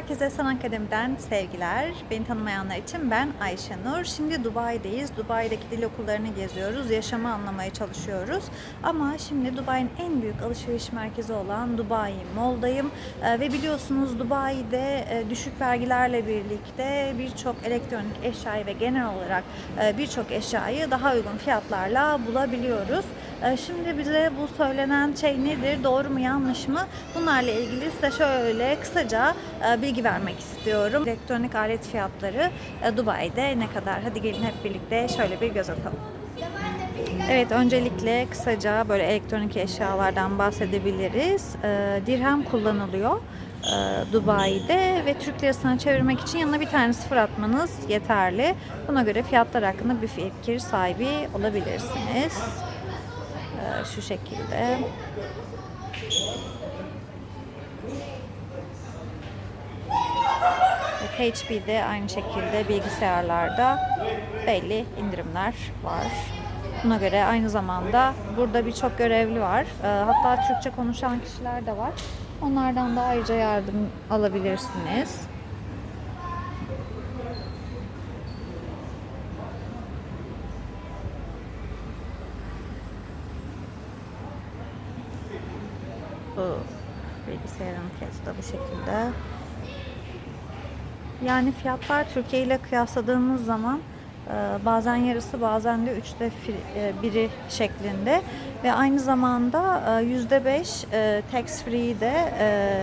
Herkese San Akademi'den sevgiler. Beni tanımayanlar için ben Ayşe Nur. Şimdi Dubai'deyiz. Dubai'deki dil okullarını geziyoruz. Yaşamı anlamaya çalışıyoruz. Ama şimdi Dubai'nin en büyük alışveriş merkezi olan Dubai Mall'dayım. Ee, ve biliyorsunuz Dubai'de e, düşük vergilerle birlikte birçok elektronik eşyayı ve genel olarak e, birçok eşyayı daha uygun fiyatlarla bulabiliyoruz. E, Şimdi bize bu söylenen şey nedir, doğru mu yanlış mı? Bunlarla ilgili size şöyle kısaca e, bilgi vermek istiyorum. Elektronik alet fiyatları e, Dubai'de ne kadar? Hadi gelin hep birlikte şöyle bir göz atalım. Evet, öncelikle kısaca böyle elektronik eşyalardan bahsedebiliriz. E, dirhem kullanılıyor e, Dubai'de ve Türk lirasına çevirmek için yanına bir tane sıfır atmanız yeterli. Buna göre fiyatlar hakkında bir fikir sahibi olabilirsiniz. Şu şekilde. HP'de aynı şekilde bilgisayarlarda belli indirimler var. Buna göre aynı zamanda burada birçok görevli var. Ee, Hatta Türkçe konuşan kişiler de var. Onlardan da ayrıca yardım alabilirsiniz. Bu bilgisayarın fiyatı da bu şekilde. Yani fiyatlar Türkiye ile kıyasladığımız zaman e, bazen yarısı bazen de üçte e, biri şeklinde ve aynı zamanda e, yüzde beş tax free de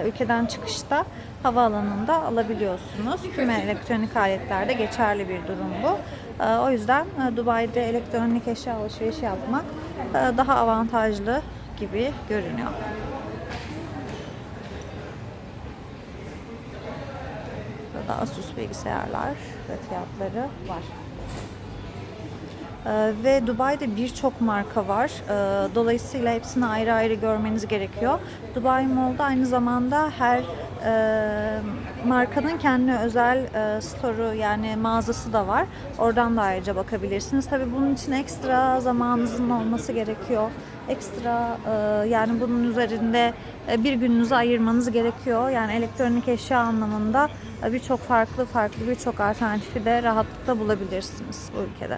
ülkeden çıkışta havaalanında alabiliyorsunuz. Tüm elektronik aletlerde geçerli bir durum bu. O yüzden Dubai'de elektronik eşya alışverişi yapmak daha avantajlı gibi görünüyor. Asus bilgisayarlar ve fiyatları var. Ee, ve Dubai'de birçok marka var. Ee, dolayısıyla hepsini ayrı ayrı görmeniz gerekiyor. Dubai Mall'da aynı zamanda her e, markanın kendine özel e, store'u yani mağazası da var. Oradan da ayrıca bakabilirsiniz. Tabii bunun için ekstra zamanınızın olması gerekiyor. Ekstra e, yani bunun üzerinde bir gününüzü ayırmanız gerekiyor. Yani elektronik eşya anlamında birçok farklı farklı birçok alternatifi de rahatlıkla bulabilirsiniz bu ülkede.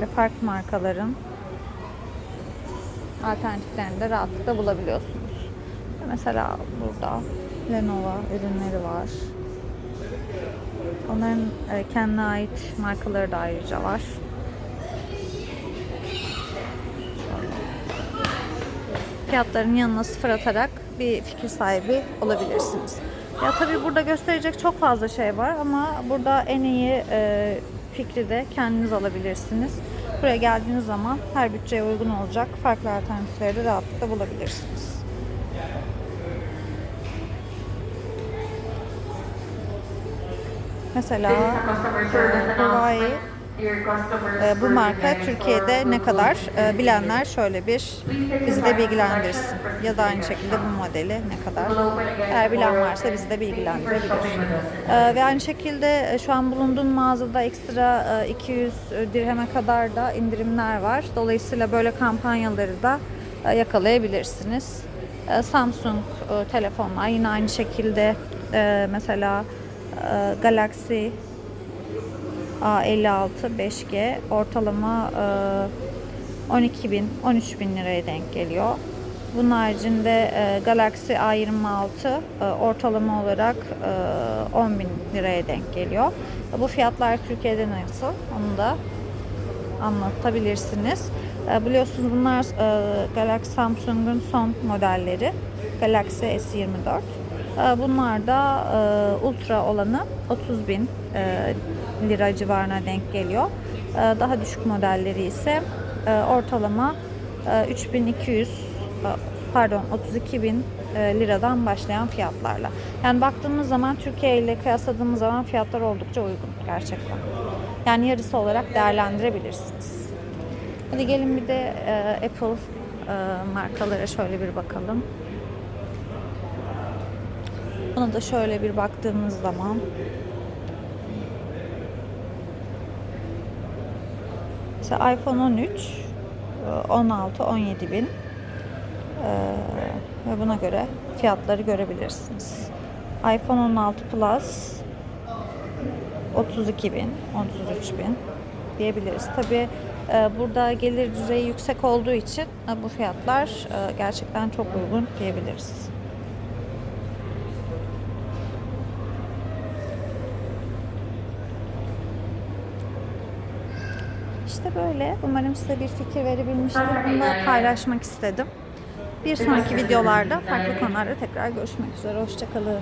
Böyle farklı markaların alternatiflerini de rahatlıkla bulabiliyorsunuz. Mesela burada Lenovo ürünleri var. Onların e, kendine ait markaları da ayrıca var. Fiyatların yanına sıfır atarak bir fikir sahibi olabilirsiniz. Ya tabii burada gösterecek çok fazla şey var ama burada en iyi e, fikri de kendiniz alabilirsiniz. Buraya geldiğiniz zaman her bütçeye uygun olacak farklı alternatifleri de rahatlıkla bulabilirsiniz. Mesela Huawei e, bu marka Türkiye'de ne kadar e, bilenler şöyle bir bizi de bilgilendirsin. Ya da aynı şekilde bu modeli ne kadar. Eğer bilen varsa bizi de bilgilendirebilir. E, Ve aynı şekilde e, şu an bulunduğum mağazada ekstra e, 200 dirheme kadar da indirimler var. Dolayısıyla böyle kampanyaları da e, yakalayabilirsiniz. E, Samsung e, telefonlar yine aynı şekilde e, mesela e, Galaxy A56 5G ortalama e, 12 bin 13 bin liraya denk geliyor. Bunun haricinde e, Galaxy A26 e, ortalama olarak e, 10 bin liraya denk geliyor. Bu fiyatlar Türkiye'de nasıl? Onu da anlatabilirsiniz. E, biliyorsunuz bunlar e, Galaxy Samsung'un son modelleri. Galaxy S24. E, bunlar da e, ultra olanı 30 bin e, lira civarına denk geliyor. E, daha düşük modelleri ise ortalama e, 3200 e, pardon 32 bin liradan başlayan fiyatlarla. Yani baktığımız zaman Türkiye ile kıyasladığımız zaman fiyatlar oldukça uygun gerçekten. Yani yarısı olarak değerlendirebilirsiniz. Hadi gelin bir de Apple markalara şöyle bir bakalım. Buna da şöyle bir baktığımız zaman Mesela iPhone 13 e, 16 17 bin ve buna göre fiyatları görebilirsiniz. iPhone 16 Plus 32 bin, 33 bin diyebiliriz. Tabi burada gelir düzeyi yüksek olduğu için e, bu fiyatlar e, gerçekten çok uygun diyebiliriz. İşte böyle. Umarım size bir fikir verebilmiştir. Bunu da paylaşmak istedim. Bir sonraki videolarda farklı konularda tekrar görüşmek üzere. Hoşçakalın.